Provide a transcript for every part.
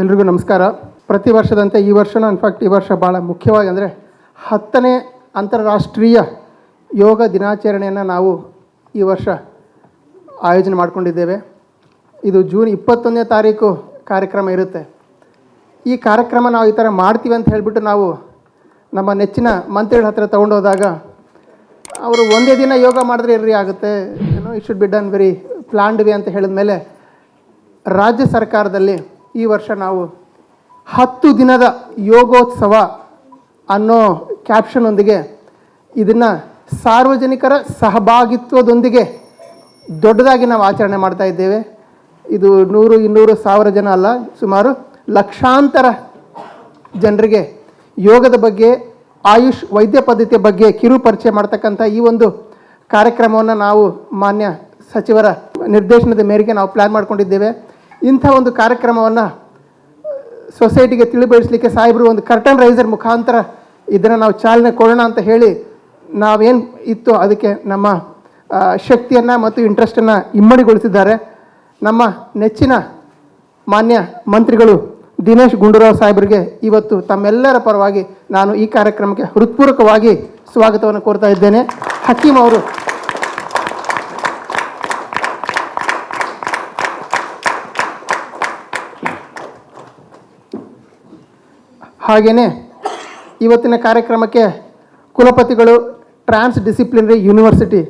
ಎಲ್ರಿಗೂ ನಮಸ್ಕಾರ. ಪ್ರತಿ ವರ್ಷದಂತೆ ಈ ವರ್ಷನೂ ಇನ್ಫ್ಯಾಕ್ಟ್ ಈ ವರ್ಷ ಭಾಳ ಮುಖ್ಯವಾಗಿ ಅಂದರೆ ಹತ್ತನೇ ಅಂತಾರಾಷ್ಟ್ರೀಯ ಯೋಗ ದಿನಾಚರಣೆಯನ್ನು ನಾವು ಈ ವರ್ಷ ಆಯೋಜನೆ ಮಾಡಿಕೊಂಡಿದ್ದೇವೆ. ಇದು ಜೂನ್ ಇಪ್ಪತ್ತೊಂದನೇ ತಾರೀಕು ಕಾರ್ಯಕ್ರಮ ಇರುತ್ತೆ. ಈ ಕಾರ್ಯಕ್ರಮ ನಾವು ಈ ಥರ ಮಾಡ್ತೀವಿ ಅಂತ ಹೇಳಿಬಿಟ್ಟು ನಾವು ನಮ್ಮ ನೆಚ್ಚಿನ ಮಂತ್ರಿಗಳ ಹತ್ರ ತೊಗೊಂಡೋದಾಗ ಅವರು ಒಂದೇ ದಿನ ಯೋಗ ಮಾಡಿದ್ರೆ ಇರ್ರಿ ಆಗುತ್ತೆ. ಏನೋ it should be done very planned we ಅಂತ ಹೇಳಿದ ಮೇಲೆ ರಾಜ್ಯ ಸರ್ಕಾರದಲ್ಲಿ ಈ ವರ್ಷ ನಾವು ಹತ್ತು ದಿನದ ಯೋಗೋತ್ಸವ ಅನ್ನೋ ಕ್ಯಾಪ್ಷನ್ನೊಂದಿಗೆ ಇದನ್ನು ಸಾರ್ವಜನಿಕರ ಸಹಭಾಗಿತ್ವದೊಂದಿಗೆ ದೊಡ್ಡದಾಗಿ ನಾವು ಆಚರಣೆ ಮಾಡ್ತಾ ಇದ್ದೇವೆ. ಇದು ನೂರು ಇನ್ನೂರು ಸಾವಿರ ಜನ ಅಲ್ಲ, ಸುಮಾರು ಲಕ್ಷಾಂತರ ಜನರಿಗೆ ಯೋಗದ ಬಗ್ಗೆ, ಆಯುಷ್ ವೈದ್ಯ ಪದ್ಧತಿಯ ಬಗ್ಗೆ ಕಿರು ಪರಿಚಯ ಮಾಡ್ತಕ್ಕಂಥ ಈ ಒಂದು ಕಾರ್ಯಕ್ರಮವನ್ನು ನಾವು ಮಾನ್ಯ ಸಚಿವರ ನಿರ್ದೇಶನದ ಮೇರೆಗೆ ನಾವು ಪ್ಲ್ಯಾನ್ ಮಾಡ್ಕೊಂಡಿದ್ದೇವೆ. ಇಂಥ ಒಂದು ಕಾರ್ಯಕ್ರಮವನ್ನು ಸೊಸೈಟಿಗೆ ತಿಳಿಬಡಿಸಲಿಕ್ಕೆ ಸಾಹೇಬರು ಒಂದು ಕರ್ಟನ್ ರೈಸರ್ ಮುಖಾಂತರ ಇದನ್ನು ನಾವು ಚಾಲನೆ ಕೊಡೋಣ ಅಂತ ಹೇಳಿ ನಾವೇನು ಇತ್ತು ಅದಕ್ಕೆ ನಮ್ಮ ಶಕ್ತಿಯನ್ನು ಮತ್ತು ಇಂಟ್ರೆಸ್ಟನ್ನು ಇಮ್ಮಡಿಗೊಳಿಸಿದ್ದಾರೆ. ನಮ್ಮ ನೆಚ್ಚಿನ ಮಾನ್ಯ ಮಂತ್ರಿಗಳು ದಿನೇಶ್ ಗುಂಡೂರಾವ್ ಸಾಹೇಬರಿಗೆ ಇವತ್ತು ತಮ್ಮೆಲ್ಲರ ಪರವಾಗಿ ನಾನು ಈ ಕಾರ್ಯಕ್ರಮಕ್ಕೆ ಹೃತ್ಪೂರ್ವಕವಾಗಿ ಸ್ವಾಗತವನ್ನು ಕೋರ್ತಾ ಇದ್ದೇನೆ. ಹಕೀಮ್ ಅವರು ಹಾಗೆಯೇ ಇವತ್ತಿನ ಕಾರ್ಯಕ್ರಮಕ್ಕೆ ಕುಲಪತಿಗಳು ಟ್ರಾನ್ಸ್ ಡಿಸಿಪ್ಲಿನರಿ ಯೂನಿವರ್ಸಿಟಿ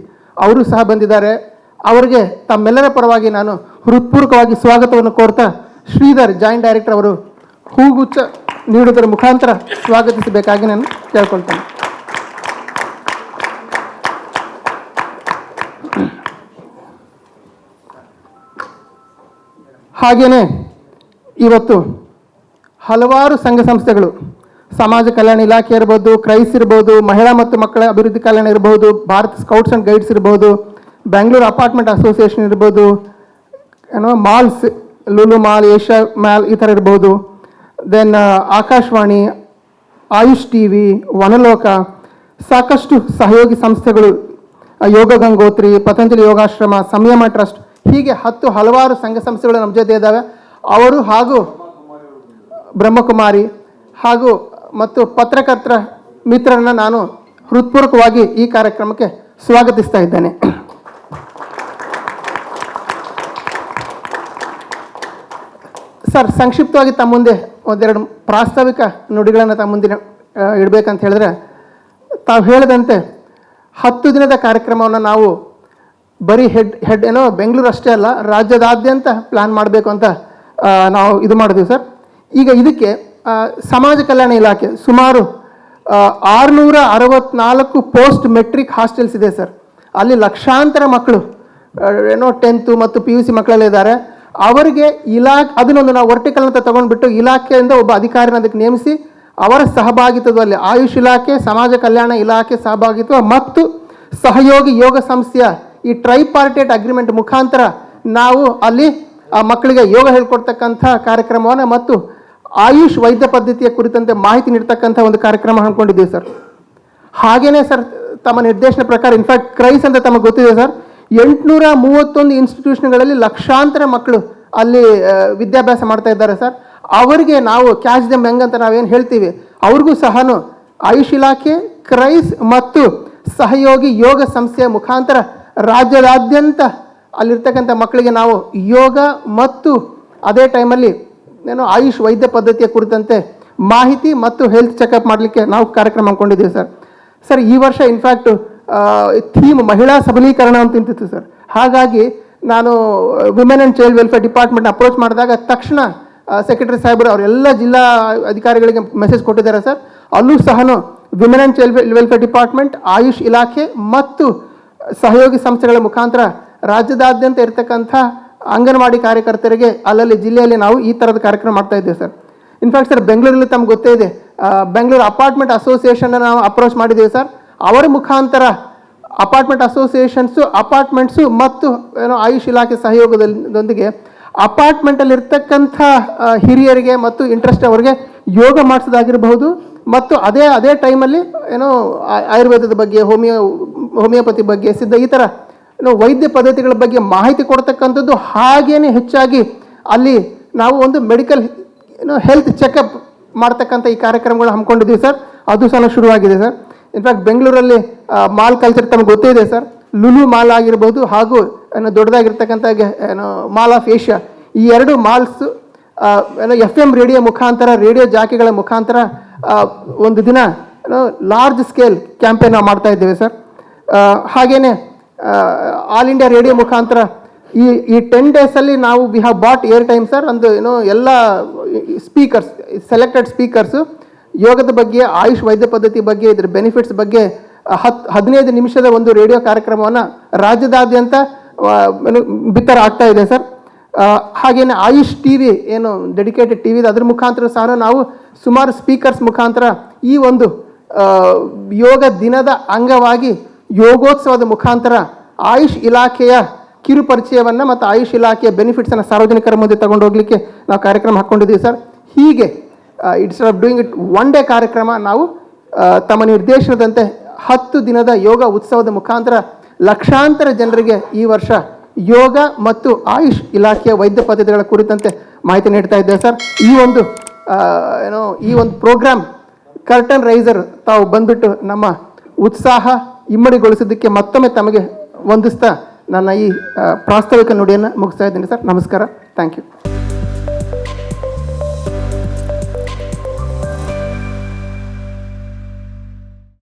ಅವರು ಸಹ ಬಂದಿದ್ದಾರೆ. ಅವರಿಗೆ ತಮ್ಮೆಲ್ಲರ ಪರವಾಗಿ ನಾನು ಹೃತ್ಪೂರ್ವಕವಾಗಿ ಸ್ವಾಗತವನ್ನು ಕೋರ್ತಾ ಶ್ರೀಧರ್ ಜಾಯಿಂಟ್ ಡೈರೆಕ್ಟರ್ ಅವರು ಹೂಗುಚ್ಛ ನೀಡುವುದರ ಮುಖಾಂತರ ಸ್ವಾಗತಿಸಬೇಕಾಗಿ ನಾನು ಕೇಳ್ಕೊಳ್ತೇನೆ. ಹಾಗೆಯೇ ಇವತ್ತು ಹಲವಾರು ಸಂಘ ಸಂಸ್ಥೆಗಳು, ಸಮಾಜ ಕಲ್ಯಾಣ ಇಲಾಖೆ ಇರ್ಬೋದು, ಕ್ರೈಸ್ ಇರ್ಬೋದು, ಮಹಿಳಾ ಮತ್ತು ಮಕ್ಕಳ ಅಭಿವೃದ್ಧಿ ಕಲ್ಯಾಣ ಇರ್ಬೋದು, ಭಾರತ್ ಸ್ಕೌಟ್ಸ್ ಆ್ಯಂಡ್ ಗೈಡ್ಸ್ ಇರ್ಬೋದು ಬೆಂಗಳೂರು ಅಪಾರ್ಟ್ಮೆಂಟ್ ಅಸೋಸಿಯೇಷನ್ ಇರ್ಬೋದು, ಏನೋ malls Lulu mall Asia mall ಈ ಥರ ಇರ್ಬೋದು. Then Akashvani, Ayush T V Vanaloka, ಸಾಕಷ್ಟು ಸಹಯೋಗಿ ಸಂಸ್ಥೆಗಳು ಯೋಗ ಗಂಗೋತ್ರಿ, ಪತಂಜಲಿ ಯೋಗಾಶ್ರಮ, ಸಂಯಮ ಟ್ರಸ್ಟ್, ಹೀಗೆ ಹತ್ತು ಹಲವಾರು ಸಂಘ ಸಂಸ್ಥೆಗಳು ನಮ್ಮ ಜೊತೆ ಇದ್ದಾವೆ. ಅವರು ಹಾಗೂ ಬ್ರಹ್ಮಕುಮಾರಿ ಹಾಗೂ ಮತ್ತು ಪತ್ರಕರ್ತರ ಮಿತ್ರರನ್ನು ನಾನು ಹೃತ್ಪೂರ್ವಕವಾಗಿ ಈ ಕಾರ್ಯಕ್ರಮಕ್ಕೆ ಸ್ವಾಗತಿಸ್ತಾ ಇದ್ದೇನೆ. ಸರ್, ಸಂಕ್ಷಿಪ್ತವಾಗಿ ತಮ್ಮ ಮುಂದೆ ಒಂದೆರಡು ಪ್ರಾಸ್ತಾವಿಕ ನುಡಿಗಳನ್ನು ತಮ್ಮ ಮುಂದಿನ ಇಡಬೇಕಂತ ಹೇಳಿದ್ರೆ, ತಾವು ಹೇಳಿದಂತೆ ಹತ್ತು ದಿನದ ಕಾರ್ಯಕ್ರಮವನ್ನು ನಾವು ಬರೀ ಹೆಡ್ ಹೆಡ್ ಏನೋ ಬೆಂಗಳೂರು ಅಷ್ಟೇ ಅಲ್ಲ, ರಾಜ್ಯದಾದ್ಯಂತ ಪ್ಲ್ಯಾನ್ ಮಾಡಬೇಕು ಅಂತ ನಾವು ಇದು ಮಾಡಿದ್ವಿ ಸರ್. ಈಗ ಇದಕ್ಕೆ ಸಮಾಜ ಕಲ್ಯಾಣ ಇಲಾಖೆ ಸುಮಾರು ಆರುನೂರ ಅರವತ್ನಾಲ್ಕು ಪೋಸ್ಟ್ ಮೆಟ್ರಿಕ್ ಹಾಸ್ಟೆಲ್ಸ್ ಇದೆ ಸರ್. ಅಲ್ಲಿ ಲಕ್ಷಾಂತರ ಮಕ್ಕಳು ಏನೋ ಟೆಂತು ಮತ್ತು ಪಿ ಯು ಸಿ ಮಕ್ಕಳಲ್ಲಿದ್ದಾರೆ ಅವರಿಗೆ ಇಲಾಖೆ, ಅದನ್ನೊಂದು ನಾವು ವರ್ಟಿಕಲ್ ಅಂತ ತಗೊಂಡ್ಬಿಟ್ಟು ಇಲಾಖೆಯಿಂದ ಒಬ್ಬ ಅಧಿಕಾರಿನ ಅದಕ್ಕೆ ನೇಮಿಸಿ, ಅವರ ಸಹಭಾಗಿತ್ವದಲ್ಲಿ ಆಯುಷ್ ಇಲಾಖೆ, ಸಮಾಜ ಕಲ್ಯಾಣ ಇಲಾಖೆ ಸಹಭಾಗಿತ್ವ ಮತ್ತು ಸಹಯೋಗಿ ಯೋಗ ಸಂಸ್ಥೆಯ ಈ ಟ್ರೈಪಾರ್ಟೇಟ್ ಅಗ್ರಿಮೆಂಟ್ ಮುಖಾಂತರ ನಾವು ಅಲ್ಲಿ ಆ ಮಕ್ಕಳಿಗೆ ಯೋಗ ಹೇಳ್ಕೊಡ್ತಕ್ಕಂಥ ಕಾರ್ಯಕ್ರಮವನ್ನು ಮತ್ತು ಆಯುಷ್ ವೈದ್ಯ ಪದ್ಧತಿಯ ಕುರಿತಂತೆ ಮಾಹಿತಿ ನೀಡ್ತಕ್ಕಂಥ ಒಂದು ಕಾರ್ಯಕ್ರಮ ಹಮ್ಮಿಕೊಂಡಿದ್ದೀವಿ ಸರ್. ಹಾಗೇನೆ ಸರ್, ತಮ್ಮ ನಿರ್ದೇಶನ ಪ್ರಕಾರ ಇನ್ಫ್ಯಾಕ್ಟ್ ಕ್ರೈಸ್ ಅಂತ ತಮಗೆ ಗೊತ್ತಿದೆ ಸರ್ ಎಂಟುನೂರ ಮೂವತ್ತೊಂದು ಇನ್ಸ್ಟಿಟ್ಯೂಷನ್ಗಳಲ್ಲಿ ಲಕ್ಷಾಂತರ ಮಕ್ಕಳು ಅಲ್ಲಿ ವಿದ್ಯಾಭ್ಯಾಸ ಮಾಡ್ತಾ ಇದ್ದಾರೆ ಸರ್. ಅವರಿಗೆ ನಾವು ಕ್ಯಾಚ್ ದಮ್ ಹೆಂಗ್ ಅಂತ ನಾವೇನು ಹೇಳ್ತೀವಿ? ಅವ್ರಿಗೂ ಸಹ ಆಯುಷ್ ಇಲಾಖೆ ಕ್ರೈಸ್ ಮತ್ತು ಸಹಯೋಗಿ ಯೋಗ ಸಂಸ್ಥೆಯ ಮುಖಾಂತರ ರಾಜ್ಯದಾದ್ಯಂತ ಅಲ್ಲಿರ್ತಕ್ಕಂಥ ಮಕ್ಕಳಿಗೆ ನಾವು ಯೋಗ ಮತ್ತು ಅದೇ ಟೈಮಲ್ಲಿ ಏನು ಆಯುಷ್ ವೈದ್ಯ ಪದ್ಧತಿಯ ಕುರಿತಂತೆ ಮಾಹಿತಿ ಮತ್ತು ಹೆಲ್ತ್ ಚೆಕಪ್ ಮಾಡಲಿಕ್ಕೆ ನಾವು ಕಾರ್ಯಕ್ರಮ ಹಮ್ಮಿಕೊಂಡಿದ್ದೀವಿ ಸರ್. ಸರ್, ಈ ವರ್ಷ ಇನ್ಫ್ಯಾಕ್ಟ್ ಥೀಮ್ ಮಹಿಳಾ ಸಬಲೀಕರಣ ಅಂತ ಇಂತಿತ್ತು ಸರ್. ಹಾಗಾಗಿ ನಾನು women and child welfare department approach ಮಾಡಿದಾಗ ತಕ್ಷಣ ಸೆಕ್ರೆಟರಿ ಸಾಹೇಬರು ಅವರೆಲ್ಲ ಜಿಲ್ಲಾ ಅಧಿಕಾರಿಗಳಿಗೆ ಮೆಸೇಜ್ ಕೊಟ್ಟಿದ್ದಾರೆ ಸರ್. ಅಲ್ಲೂ ಸಹ women and child welfare department Ayush ಇಲಾಖೆ ಮತ್ತು ಸಹಯೋಗಿ ಸಂಸ್ಥೆಗಳ ಮುಖಾಂತರ ರಾಜ್ಯದಾದ್ಯಂತ ಇರತಕ್ಕಂಥ ಅಂಗನವಾಡಿ ಕಾರ್ಯಕರ್ತರಿಗೆ ಅಲ್ಲಲ್ಲಿ ಜಿಲ್ಲೆಯಲ್ಲಿ ನಾವು ಈ ಥರದ ಕಾರ್ಯಕ್ರಮ ಮಾಡ್ತಾ ಇದ್ದೇವೆ ಸರ್. ಇನ್ಫ್ಯಾಕ್ಟ್ ಸರ್, ಬೆಂಗಳೂರಲ್ಲಿ ತಮ್ಗೆ ಗೊತ್ತೇ ಇದೆ. ಬೆಂಗಳೂರು ಅಪಾರ್ಟ್ಮೆಂಟ್ ಅಸೋಸಿಯೇಷನ್ ನಾವು ಅಪ್ರೋಚ್ ಮಾಡಿದ್ದೇವೆ ಸರ್. ಅವರ ಮುಖಾಂತರ ಅಪಾರ್ಟ್ಮೆಂಟ್ ಅಸೋಸಿಯೇಷನ್ಸು, ಅಪಾರ್ಟ್ಮೆಂಟ್ಸು ಮತ್ತು ಏನೋ ಆಯುಷ್ ಇಲಾಖೆ ಸಹಯೋಗದೊಂದಿಗೆ ಅಪಾರ್ಟ್ಮೆಂಟಲ್ಲಿರ್ತಕ್ಕಂಥ ಹಿರಿಯರಿಗೆ ಮತ್ತು ಇಂಟ್ರೆಸ್ಟ್ ಅವರಿಗೆ ಯೋಗ ಮಾಡಿಸೋದಾಗಿರಬಹುದು ಮತ್ತು ಅದೇ ಅದೇ ಟೈಮಲ್ಲಿ ಏನೋ ಆಯುರ್ವೇದದ ಬಗ್ಗೆ, ಹೋಮಿಯೋ, ಹೋಮಿಯೋಪತಿ ಬಗ್ಗೆ, ಸಿದ್ಧ ಈ ಥರ ವೈದ್ಯ ಪದ್ಧತಿಗಳ ಬಗ್ಗೆ ಮಾಹಿತಿ ಕೊಡ್ತಕ್ಕಂಥದ್ದು ಹಾಗೇನೆ ಹೆಚ್ಚಾಗಿ ಅಲ್ಲಿ ನಾವು ಒಂದು ಮೆಡಿಕಲ್ ಏನು ಹೆಲ್ತ್ ಚೆಕಪ್ ಮಾಡ್ತಕ್ಕಂಥ ಈ ಕಾರ್ಯಕ್ರಮಗಳು ಹಮ್ಮಿಕೊಂಡಿದ್ದೀವಿ ಸರ್. ಅದು ಸಹ ಶುರುವಾಗಿದೆ ಸರ್. ಇನ್ಫ್ಯಾಕ್ಟ್ ಬೆಂಗಳೂರಲ್ಲಿ ಮಾಲ್ ಕಲ್ಚರ್ ತಮಗೆ ಗೊತ್ತೇ ಇದೆ ಸರ್. ಲುಲು ಮಾಲ್ ಆಗಿರ್ಬೋದು ಹಾಗೂ, ಏನು ದೊಡ್ಡದಾಗಿರ್ತಕ್ಕಂಥ ಏನು ಮಾಲ್ ಆಫ್ ಏಷ್ಯಾ ಈ ಎರಡು ಮಾಲ್ಸ್ ಏನು ಎಫ್ ಎಂ ರೇಡಿಯೋ ಮುಖಾಂತರ ರೇಡಿಯೋ ಜಾಕಿಗಳ ಮುಖಾಂತರ ಒಂದು ದಿನ, ಏನೋ ಲಾರ್ಜ್ ಸ್ಕೇಲ್ ಕ್ಯಾಂಪೇನ್ ನಾವು ಮಾಡ್ತಾ ಇದ್ದೇವೆ ಸರ್. ಹಾಗೆಯೇ ಆಲ್ ಇಂಡಿಯಾ ರೇಡಿಯೋ ಮುಖಾಂತರ ಈ ಈ ಟೆನ್ ಡೇಸಲ್ಲಿ ನಾವು we have bought air time sir ಒಂದು ಏನೋ ಎಲ್ಲ ಸ್ಪೀಕರ್ಸ್ ಸೆಲೆಕ್ಟೆಡ್ ಸ್ಪೀಕರ್ಸು ಯೋಗದ ಬಗ್ಗೆ, ಆಯುಷ್ ವೈದ್ಯ ಪದ್ಧತಿ ಬಗ್ಗೆ, ಇದ್ರ ಬೆನಿಫಿಟ್ಸ್ ಬಗ್ಗೆ ಹತ್ತು ಹದಿನೈದು ನಿಮಿಷದ ಒಂದು ರೇಡಿಯೋ ಕಾರ್ಯಕ್ರಮವನ್ನು ರಾಜ್ಯದಾದ್ಯಂತ ಬಿತ್ತರ ಆಗ್ತಾ ಇದೆ ಸರ್ ಹಾಗೇನೆ ಆಯುಷ್ ಟಿ ವಿ ಏನು ಡೆಡಿಕೇಟೆಡ್ ಟಿ ವಿ ಅದ್ರ ಮುಖಾಂತರ ಸಹ ನಾವು ಸುಮಾರು ಸ್ಪೀಕರ್ಸ್ ಮುಖಾಂತರ ಈ ಒಂದು ಯೋಗ ದಿನದ ಅಂಗವಾಗಿ ಯೋಗೋತ್ಸವದ ಮುಖಾಂತರ ಆಯುಷ್ ಇಲಾಖೆಯ ಕಿರು ಪರಿಚಯವನ್ನು ಮತ್ತು ಆಯುಷ್ ಇಲಾಖೆಯ ಬೆನಿಫಿಟ್ಸನ್ನು ಸಾರ್ವಜನಿಕರ ಮುಂದೆ ತಗೊಂಡು ಹೋಗ್ಲಿಕ್ಕೆ ನಾವು ಕಾರ್ಯಕ್ರಮ ಹಾಕ್ಕೊಂಡಿದ್ದೀವಿ ಸರ್. ಹೀಗೆ it's of doing it one day ಕಾರ್ಯಕ್ರಮ, ನಾವು ತಮ್ಮ ನಿರ್ದೇಶನದಂತೆ ಹತ್ತು ದಿನದ ಯೋಗ ಉತ್ಸವದ ಮುಖಾಂತರ ಲಕ್ಷಾಂತರ ಜನರಿಗೆ ಈ ವರ್ಷ ಯೋಗ ಮತ್ತು ಆಯುಷ್ ಇಲಾಖೆಯ ವೈದ್ಯ ಪದ್ಧತಿಗಳ ಕುರಿತಂತೆ ಮಾಹಿತಿ ನೀಡ್ತಾ ಇದ್ದೇವೆ ಸರ್. ಈ ಒಂದು ಏನೋ, ಈ ಒಂದು ಪ್ರೋಗ್ರಾಮ್ ಕರ್ಟನ್ ರೈಸರ್ ತಾವು ಬಂದ್ಬಿಟ್ಟು ನಮ್ಮ ಉತ್ಸಾಹ ಇಮ್ಮಡಿಗೊಳಿಸೋದಕ್ಕೆ ಮತ್ತೊಮ್ಮೆ ತಮಗೆ ವಂದಿಸ್ತಾ ನನ್ನ ಈ ಪ್ರಾಸ್ತಾವಿಕ ನುಡಿಯನ್ನು ಮುಗಿಸ್ತಾ ಇದ್ದೀನಿ ಸರ್. ನಮಸ್ಕಾರ. Thank you.